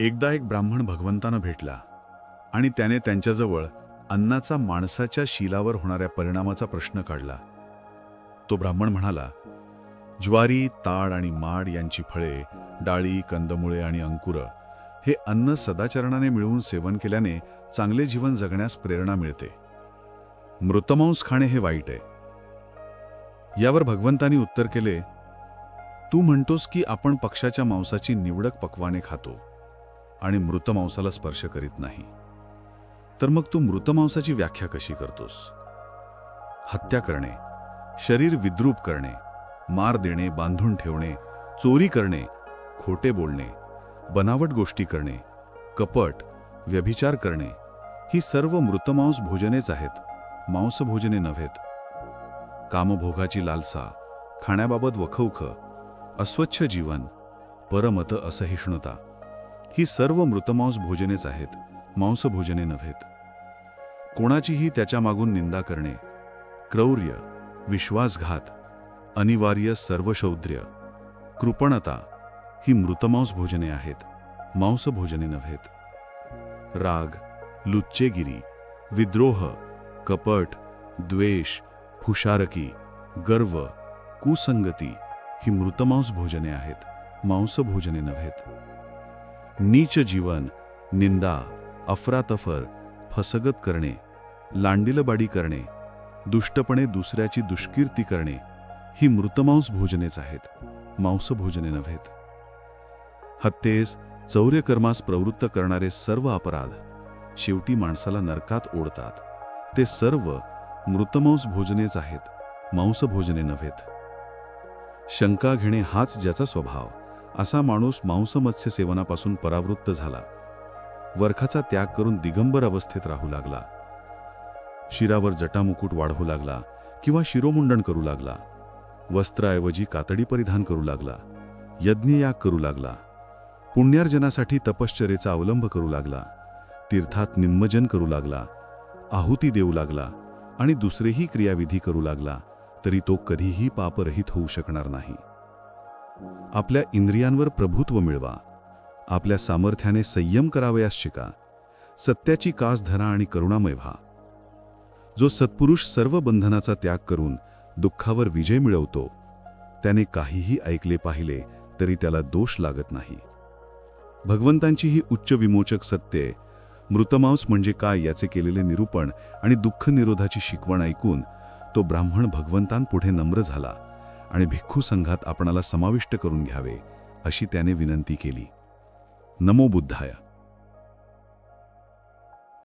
एकदा एक ब्राह्मण भगवंतानं भेटला आणि त्याने त्यांच्याजवळ अन्नाचा माणसाच्या शीलावर होणाऱ्या परिणामाचा प्रश्न काढला. तो ब्राह्मण म्हणाला ज्वारी ताड आणि माड यांची फळे डाळी कंदमुळे आणि अंकुरं हे अन्न सदाचरणाने मिळवून सेवन केल्याने चांगले जीवन जगण्यास प्रेरणा मिळते. मृतमांस खाणे हे वाईट आहे. यावर भगवंतांनी उत्तर केले तू म्हणतोस की आपण पक्षाच्या मांसाची निवडक पक्वाने खातो. आणि मृत मांसाला स्पर्श करीत नाही. तर मग तू मृत मांसाची व्याख्या कशी करतोस? हत्या करणे शरीर विद्रूप करणे मार देणे बांधून ठेवणे चोरी करणे खोटे बोलणे बनावट गोष्टी करणे कपट व्यभिचार करणे ही सर्व मृतमांस भोजनेच आहेत मांसभोजने नव्हेत. कामभोगाची लालसा खाण्याबाबत वखवख अस्वच्छ जीवन परमत असहिष्णुता ही सर्व मृतमांस भोजनेच आहेत मांसभोजने नव्हेत. कोणाचीही त्याच्या मागून निंदा करणे क्रौर्य विश्वासघात अनिवार्य सर्वशौद्र्य कृपणता ही मृतमांस भोजने आहेत मांसभोजने नव्हेत. राग लुच्चेगिरी विद्रोह कपट द्वेष फुशारकी गर्व कुसंगती ही मृतमांस भोजने आहेत मांसभोजने नव्हेत. नीच जीवन निंदा अफरातफर फसगत करणे लांडिलबाडी करणे दुष्टपणे दुसऱ्याची दुष्कीर्ती करणे ही मृतमांस भोजनेच आहेत मांसभोजने नव्हेत. हत्येस चौर्यकर्मास प्रवृत्त करणारे सर्व अपराध शेवटी माणसाला नरकात ओढतात. ते सर्व मृतमांस भोजनेच आहेत मांसभोजने नव्हेत. शंका घेणे हाच ज्याचा स्वभाव. असा माणूस मांसमत्स्य सेवनापासून परावृत्त झाला. वर्खाचा त्याग करून दिगंबर अवस्थेत राहू लागला. शिरावर जटामुकुट वाढवू लागला किंवा शिरोमुंडन करू लागला. वस्त्राऐवजी कातडी परिधान करू लागला. यज्ञयाग करू लागला. पुण्यार्जनासाठी तपश्चरेचा अवलंब करू लागला. तीर्थात निम्मजन करू लागला. आहुती देऊ लागला आणि दुसरेही क्रियाविधी करू लागला तरी तो कधीही पापरहित होऊ शकणार नाही. आपल्या इंद्रियांवर प्रभुत्व मिळवा. आपल्या सामर्थ्याने संयम करावयास शिका. सत्याची कास धरा आणि करुणामय व्हा. जो सत्पुरुष सर्व बंधनाचा त्याग करून दुःखावर विजय मिळवतो त्याने काहीही ऐकले पाहिले तरी त्याला दोष लागत नाही. भगवंतांची ही उच्च विमोचक सत्ये मृतमांस म्हणजे काय याचे केलेले निरूपण आणि दुःख निरोधाची शिकवण ऐकून तो ब्राह्मण भगवंतांपुढे नम्र झाला. आणि भिक्खू संघात आपणाला समाविष्ट करून घ्यावे अशी त्याने विनंती केली. नमो बुद्धाय.